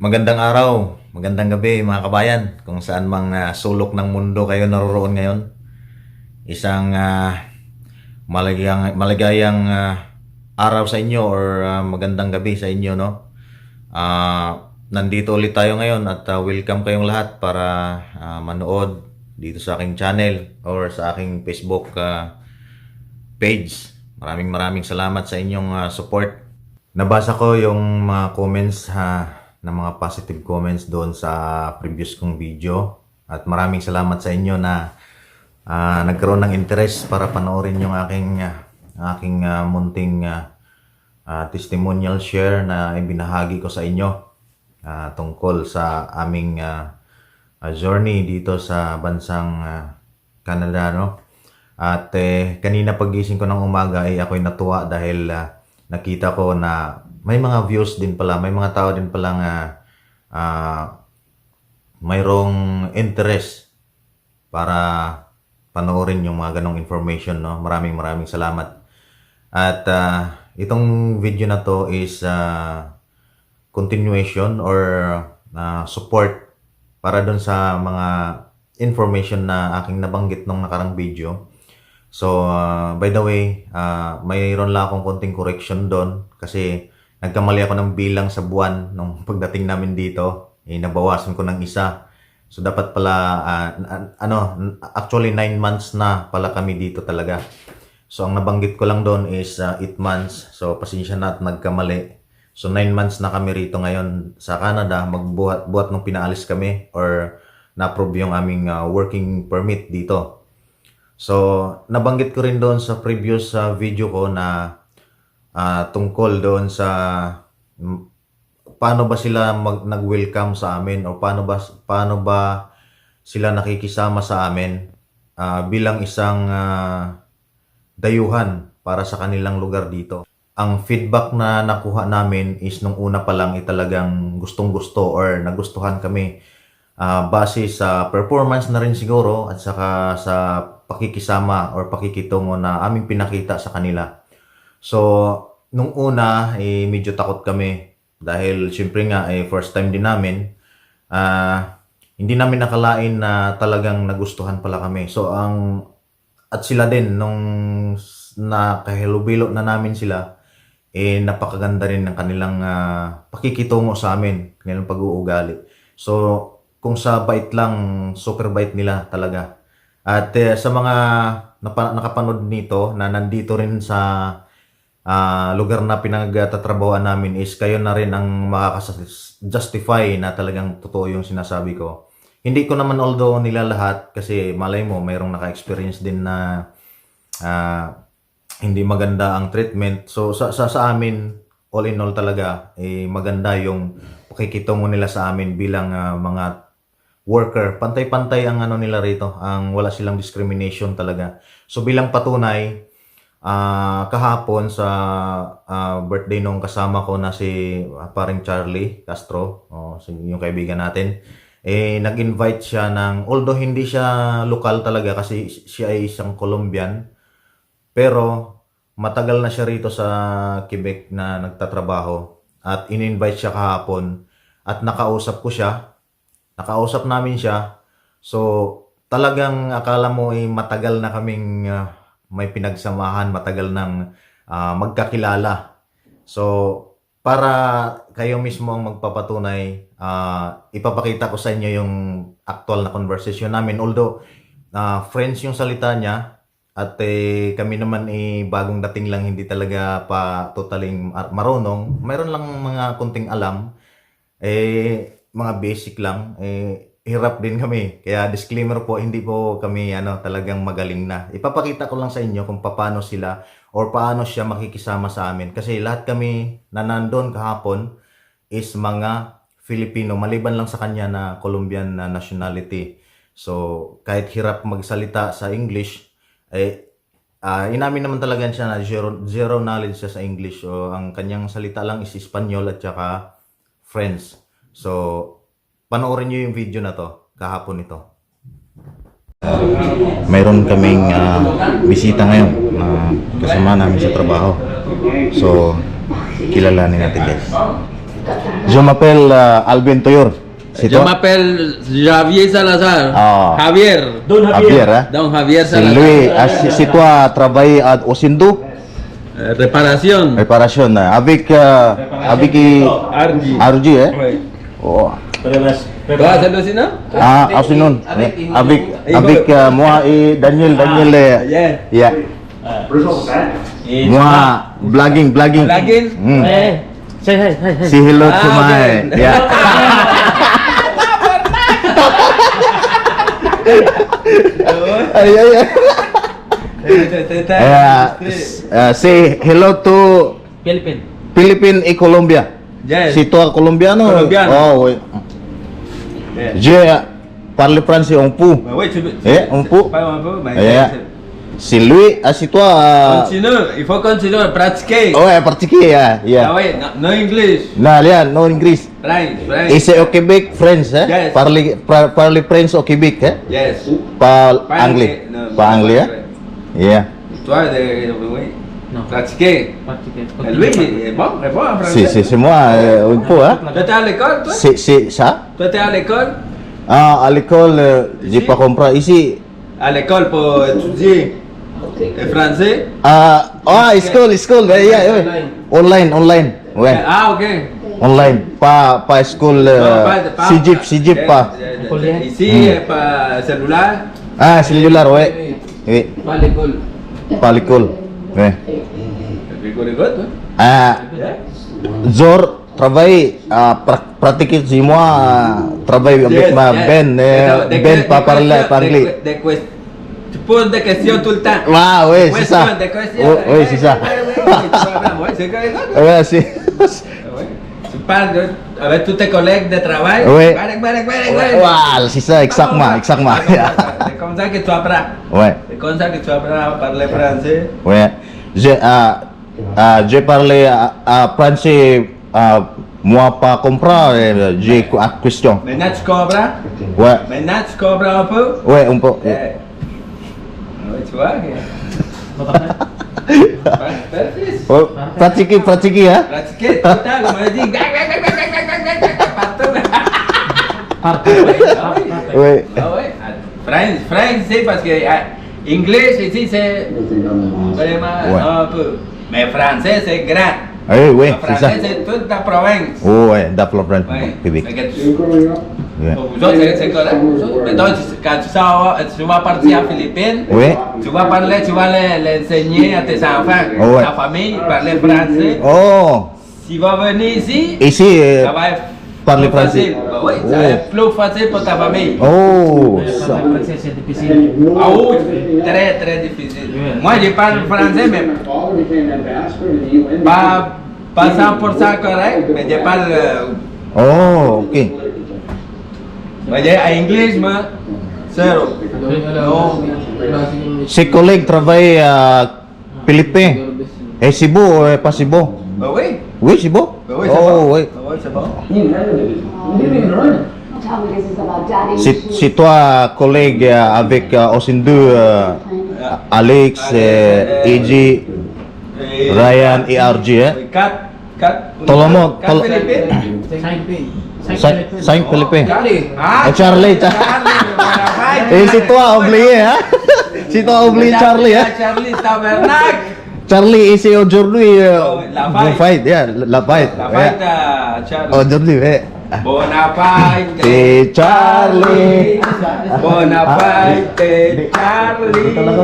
Magandang araw, magandang gabi mga kabayan kung saan mang ah, sulok ng mundo kayo naroroon ngayon. Isang ah, maligayang, maligayang ah, araw sa inyo or ah, magandang gabi sa inyo no. Ah, nandito ulit tayo ngayon at ah, welcome kayong lahat para ah, manood dito sa aking channel or sa aking Facebook ah, page. Maraming maraming salamat sa inyong ah, support. Nabasa ko yung mga comments ha, ng mga positive comments doon sa previous kong video. At maraming salamat sa inyo na ah, nagkaroon ng interest para panoorin yung aking ah, aking ah, munting ah, ah, testimonial share na ibinahagi ko sa inyo ah, tungkol sa aming ah, ah, journey dito sa bansang ah, Canada no. At eh, kanina pagising ko ng umaga ay ako'y natuwa dahil ah, nakita ko na may mga views din pala, may mga tao din pala nga ah, mayroong interest para panoorin yung mga ganong information, no? Maraming maraming salamat. At ah, itong video na to is ah, continuation or ah, support para dun sa mga information na aking nabanggit nung nakarang video. So, ah, by the way, ah, mayroon lang akong konting correction doon kasi nagkamali ako ng bilang sa buwan nung pagdating namin dito. Eh, nabawasan ko ng isa. So, dapat pala, ah, an- ano, actually 9 months na pala kami dito talaga. So, ang nabanggit ko lang doon is 8 months. So, pasensya na at nagkamali. So, 9 months na kami rito ngayon sa Canada. Magbuhat buhat nung pinaalis kami or na-approve yung aming ah, working permit dito. So, nabanggit ko rin doon sa previous ah, video ko na ah, tungkol doon sa paano ba sila mag, nag-welcome sa amin o paano ba paano ba sila nakikisama sa amin ah, bilang isang ah, dayuhan para sa kanilang lugar dito. Ang feedback na nakuha namin is nung una pa lang ay talagang gustong-gusto or nagustuhan kami ah, base sa performance na rin siguro at saka sa pakikisama or pakikitungo na aming pinakita sa kanila. So, nung una, eh, medyo takot kami dahil syempre nga, eh, first time din namin. Ah, hindi namin nakalain na talagang nagustuhan pala kami. So, ang at sila din nung nakahilubilo na namin sila, eh napakaganda rin ng kanilang ah, pakikitungo sa amin, kanilang pag-uugali. So, kung sa bait lang, super bait nila talaga. At eh, sa mga napa, nakapanood nito na nandito rin sa ah, lugar na pinagtatrabahoan namin is kayo na rin ang makaka-justify na talagang totoo yung sinasabi ko. Hindi ko naman although nila lahat kasi malay mo mayroong naka-experience din na ah, hindi maganda ang treatment. So sa, sa, sa amin, all in all talaga, eh, maganda yung pakikitungo nila sa amin bilang ah, mga worker. Pantay-pantay ang ano nila rito. Ang wala silang discrimination talaga. So bilang patunay, ah, kahapon sa ah, birthday nung kasama ko na si ah, paring Charlie Castro, oh, si- yung kaibigan natin, eh nag-invite siya ng although hindi siya lokal talaga kasi siya ay isang Colombian, pero matagal na siya rito sa Quebec na nagtatrabaho at in-invite siya kahapon at nakausap ko siya. Nakausap namin siya. So talagang akala mo ay matagal na kaming ah, may pinagsamahan, matagal nang ah, magkakilala. So para kayo mismo ang magpapatunay, ah, ipapakita ko sa inyo yung actual na conversation namin. Although ah, friends yung salita niya, at eh, kami naman eh, bagong dating lang, hindi talaga pa totaling mar- marunong. Mayroon lang mga kunting alam. Eh, mga basic lang. Eh, hirap din kami. Kaya disclaimer po, hindi po kami ano, talagang magaling na. Ipapakita ko lang sa inyo kung paano sila or paano siya makikisama sa amin. Kasi lahat kami na nandun kahapon is mga Filipino. Maliban lang sa kanya na Colombian na nationality. So, kahit hirap magsalita sa English, eh, ah inamin naman talaga siya na zero, zero knowledge siya sa English. So, ang kanyang salita lang is Espanyol at saka French. So, Panoorin nyo yung video na to, kahapon ito. Mayroon kaming uh, bisita ngayon na kasama namin sa trabaho. So, kilalanin natin guys. Je m'appelle uh, ah, Alvin Toyor. Si Yo me Javier Salazar. Oh. Javier. Don Javier. Javier eh? Don Javier Salazar. Si Luis, ah, si, si tu a Osindu? Eh, reparación. Reparación. Eh. Avec, uh, avec Argi. Argi, eh? Right. Oh. Pereras. Ba, salo sino? Ah, afternoon. Abik, Abik, Abik, uh, Mua, eh, Daniel, ah, Daniel, eh. Yeah. Yeah. Ah. Mua, vlogging, vlogging. Vlogging? Mm. Eh, say hi, hi, hi. Say hello to ah, my, yeah. ay, ay, ay. Uh, say hello to Philippine. Philippine y Colombia. Yes. Si toda colombiano. Colombiano. Oh, wait. Je parle français un peu. Bah oui, tu. Eh, on peut. Pas un peu, mais. Yeah. Si lui, si toi. Uh, Continue, il faut continuer à pratiquer. oh, ouais, pratiquer, yeah. Ah oui, no, no English. Nah, lihat, no English. French, French. Ici au Québec, French, eh? Yes. Parle, par- parle French au Québec, eh? Yes. Pas Pas anglais. non, anglais, eh? Yeah. Toi, de, oui. Non. Pratiquer. Pratiquer. Et Lui, il est bon, il est bon en C'est, français. c'est, c'est moi, euh, un peu, hein? Toi, t'es à l'école, toi C'est, c'est ça? Toi, t'es à l'école Ah, à l'école, euh, j'ai Ici? pas compris. Ici, À l'école pour étudier le français ah, ah, école, école, ouais, yeah, ouais. Online, online, ouais. Ah, ok. Online, pas, pas école, Non, euh, pas- CIGIP, CIGIP, Eh, pas. eh, eh, Ici, eh, pas cellulaire. Ah, cellulaire, ouais. Oui, Pas l'école. pas l'école, ouais. Bonne, toi Ah, Zor, travail à ah, pratiquer du moi ah, travail avec ma Ben eh, Ben pas parler parler tu poses des questions tout le temps. Ah oui c'est ça. Oh, oui c'est ça. Ouais c'est tu parles avec tous tes collègues de travail. Oui. Voilà c'est ça exactement exactement. c'est comme ça que tu apprends. Ouais. C'est comme ça que tu apprends à parler français. Ouais. Je euh, euh, je parlais à, à français moi pas comprendre, j'ai une question. Maintenant tu comprends? Ouais. Maintenant tu comprends un peu? Ouais, on peut. Ouais. ouais, tu vois? ouais. pratiquez, pratiquez, hein? Pratiquez tout le temps, on gak, dit. Partout. Partout, oui. Ah friends, Ah oui. France, France, c'est parce que. English ici, c'est vraiment ouais. un peu. Mais français, c'est grand. Oui, oui, Le c'est ça. français c'est toute la province. Oh, ouais, d'accord, Ouais. Québec. Fait que tu- Ouais. pour vous autres, c'est- correct. tu- quand tu, sors, tu vas partir en Philippines, Oui. tu vas parler, tu vas l'en- l'enseigner à tes enfants, Oh, ouais. ta famille, parler français. Oh, S'il va venir ici, ici, euh, ça va être parler plus facile. français. Bah oui, ça va Oh. être plus facile pour ta famille. oh, Le ça. français, c'est difficile. Ah oui, très très difficile. Moi je parle français mais pas, Pasaba por saco, right? Me llevaba uh, Oh, okay. Maje, a English ma zero. No. Si colleague travaille à Philippe. Et si beau, eh, pas si beau. Bah oui. Oui, si beau. Bah oui, c'est oh, oui. Bah oui, c'est bon. C'est, c'est toi, avec uh, Osindu, uh, Alex, uh, Eji, uh, uh, Ryan, ERG. Eh? 4. Kat, Tolomo, Kat tol- Felipe. Saint Pin. Saint Felipe. Saint Charlie. Oh, ah, ah, Charlie. Eh, si Tua Oblie, eh, ha? Si Tua Oblie Charlie, ha? Eh. Charlie Tabernak. Charlie is your journey. Uh, oh, Uh, Lafayette. Lafayette, yeah, Lafayette. Lafayette, Yeah. ah, Oh, Charlie. journey, eh. Bonaparte. Eh, Charlie. Bonaparte, ah, Charlie. Dito talaga.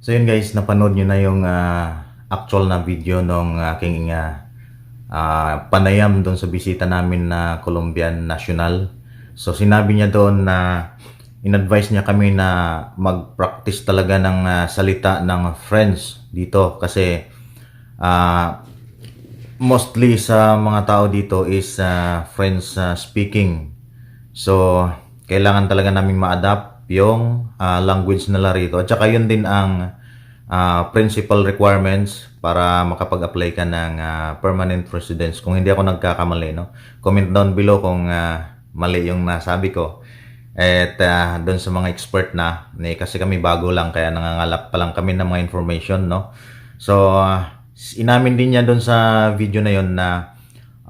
So yun guys, napanood nyo na yung ah, actual na video ng aking ah, panayam doon sa bisita namin na Colombian National. So sinabi niya doon na in-advise niya kami na mag-practice talaga ng ah, salita ng French dito kasi ah, mostly sa mga tao dito is ah, French ah, speaking. So, kailangan talaga namin ma-adapt yung ah, language nila rito. At saka yun din ang ah, principal requirements para makapag-apply ka ng ah, permanent residence. Kung hindi ako nagkakamali, no? Comment down below kung ah, mali yung nasabi ko. At ah, doon sa mga expert na, eh, kasi kami bago lang kaya nangangalap pa lang kami ng mga information, no? So, ah, inamin din niya doon sa video na yon na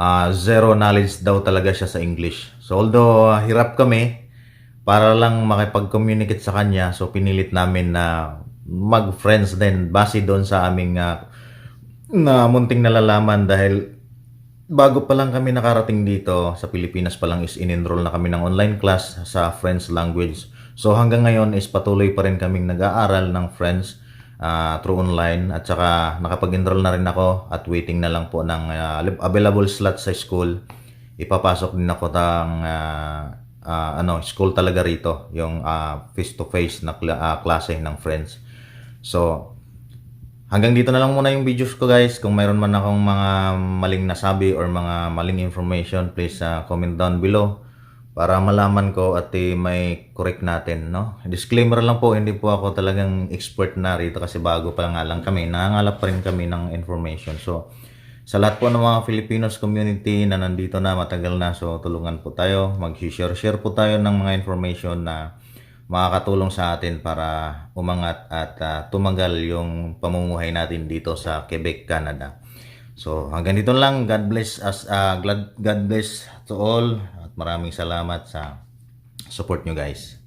ah, zero knowledge daw talaga siya sa English. So although ah, hirap kami para lang makipag-communicate sa kanya, so pinilit namin na mag-friends din base doon sa aming ah, na munting nalalaman dahil bago pa lang kami nakarating dito sa Pilipinas pa lang is in-enroll na kami ng online class sa French language. So hanggang ngayon is patuloy pa rin kaming nag-aaral ng French ah, through online at saka nakapag-enroll na rin ako at waiting na lang po ng ah, available slot sa school. Ipapasok din ako ng ah, ah, ano, school talaga rito, yung face to face na ah, klase ng French. So, Hanggang dito na lang muna yung videos ko guys. Kung mayroon man akong mga maling nasabi or mga maling information, please uh, comment down below para malaman ko at eh, may correct natin, no? Disclaimer lang po, hindi po ako talagang expert na rito kasi bago pa nga lang kami. Nangangalap pa rin kami ng information. So, sa lahat po ng mga Filipinos community na nandito na matagal na, so tulungan po tayo. Mag-share-share po tayo ng mga information na makakatulong sa atin para umangat at ah, tumagal yung pamumuhay natin dito sa Quebec, Canada. So hanggang dito lang. God bless us. glad- God bless to all at maraming salamat sa support nyo guys.